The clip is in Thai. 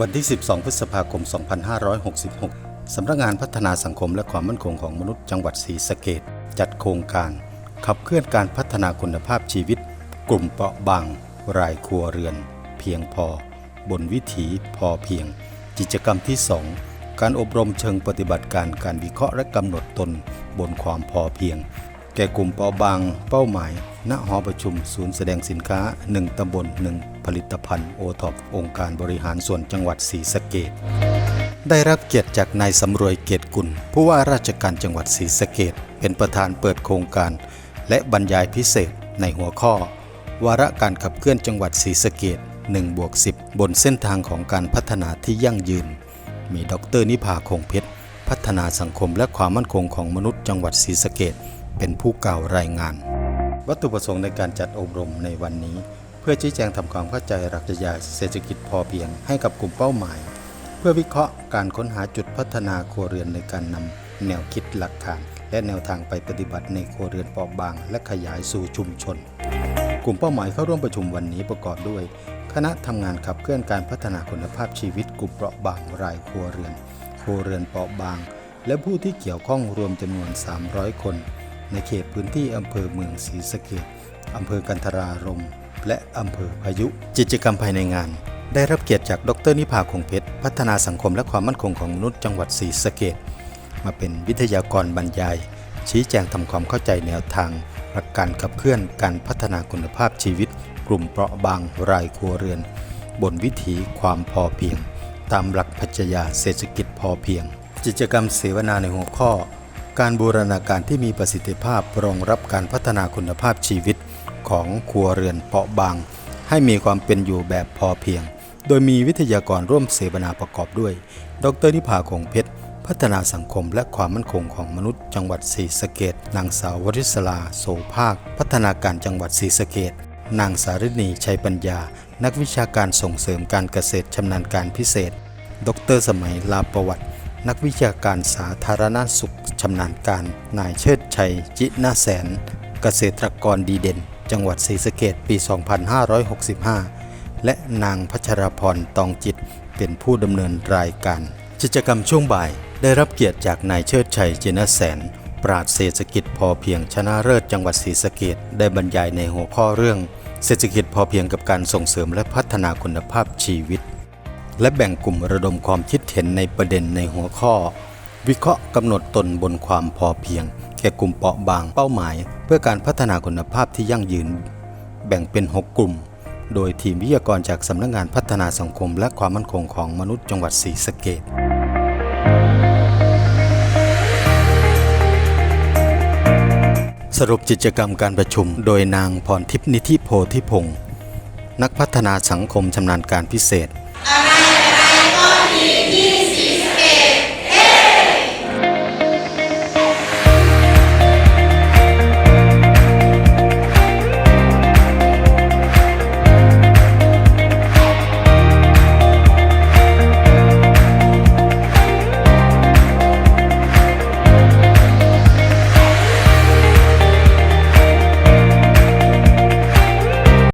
วันที่ 12 พฤษภาคม 2566 สำนักงานพัฒนาสังคมและความมั่นคงของมนุษย์จังหวัดศรีสะเกดจัดโครงการ ขับเคลื่อนการพัฒนาคุณภาพชีวิต กลุ่มเปราะบาง รายครัวเรือน เพียงพอ บนวิถีพอเพียง กิจกรรมที่ 2 การอบรมเชิงปฏิบัติการการวิเคราะห์และกำหนดตน บนความพอเพียง แก่กลุ่มเปราะบางเป้าหมาย ณหอประชุมศูนย์แสดงสินค้า 1ตำบล 1 ผลิตภัณฑ์โอท็อปองค์การบริหารส่วนจังหวัดศรีสะเกดได้รับเกียรติจากนายสำรวยเกียรติกุลผู้ว่าราชการจังหวัดศรีสะเกดเป็นประธานเปิดโครงการ และบรรยายพิเศษในหัวข้อ วาระการขับเคลื่อนจังหวัดศรีสะเกด1บวก10 บนเส้นทางของการพัฒนาที่ยั่งยืน มีดรนิพาคงเพชร พัฒนาสังคมและความมั่นคงของมนุษย์จังหวัดศรีสะเกด เป็นผู้กล่าวรายงาน วัตถุประสงค์ในการจัดอบรมในวันนี้ เพื่อชี้แจงทำความเข้าใจหลักปรัชญาเศรษฐกิจพอเพียงให้กับกลุ่มเป้าหมาย เพื่อวิเคราะห์การค้นหาจุดพัฒนาครัวเรือนในการนำแนวคิดหลักฐาน และแนวทางไปปฏิบัติในครัวเรือนเปราะบาง และขยายสู่ชุมชน กลุ่มเป้าหมายเข้าร่วมประชุมวันนี้ประกอบด้วย คณะทำงานขับเคลื่อนการพัฒนาคุณภาพชีวิตกลุ่มเปราะบางรายครัวเรือนครัวเรือนเปราะบาง และผู้ที่เกี่ยวข้องรวมจำนวน 300 คน ในเขตพื้นที่อำเภอเมืองศรีสะเกดอำเภอกันทรารมและอำเภอพายุ กิจกรรมภายในงาน ได้รับเกียรติจากดรนิพาคงเพชร พัฒนาสังคมและความมั่นคงของมนุษย์จังหวัดศรีสะเกดมาเป็นวิทยากรบรรยาย ชี้แจงทำความเข้าใจแนวทางหลักการขับเคลื่อนการพัฒนาคุณภาพชีวิต กลุ่มเปราะบางรายครัวเรือน บนวิถีความพอเพียง ตามหลักปรัชญาเศรษฐกิจพอเพียง กิจกรรมเสวนาในหัวข้อ การบูรณาการที่มีประสิทธิภาพรองรับการพัฒนาคุณภาพชีวิตของครัวเรือนเปราะบาง ให้มีความเป็นอยู่แบบพอเพียง โดยมีวิทยากรร่วมเสวนาประกอบด้วย ดรนิพาคงเพชร พัฒนาสังคมและความมั่นคงของมนุษย์ จังหวัดศรีสะเกดนางสาววริศลาโสภาค พัฒนาการจังหวัดศรีสะเกดนางสารินีชัยปัญญา นักวิชาการส่งเสริมการเกษตรชำนาญการพิเศษ ดรสมัยลาประวัติ นักวิชาการสาธารณสุขชำนาญการ นายเชิดชัย จินาแสน เกษตรกรดีเด่น จังหวัดศรีสะเกดปี 2565 และนางพัชรพรตองจิต เป็นผู้ดำเนินรายการ กิจกรรมช่วงบ่าย ได้รับเกียรติจากนายเชิดชัย จินแสน ปราดเศรษฐกิจพอเพียงชนะเลิศจังหวัดศรีสะเกดได้บรรยายในหัวข้อเรื่อง เศรษฐกิจพอเพียงกับการส่งเสริมและพัฒนาคุณภาพชีวิต และแบ่งกลุ่มระดมความคิดเห็นในประเด็นในหัวข้อ วิเคราะห์กำหนดตนบนความพอเพียง แก่กลุ่มเปราะบางเป้าหมาย เพื่อการพัฒนาคุณภาพที่ยั่งยืน แบ่งเป็น 6 กลุ่ม โดยทีมวิทยากรจากสำนักงานพัฒนาสังคม และความมั่นคงของมนุษย์จังหวัดศรีสะเกดสรุปกิจกรรมการประชุม โดยนางพรทิพย์นิธิโพธิพงศ์นักพัฒนาสังคมชำนาญการพิเศษ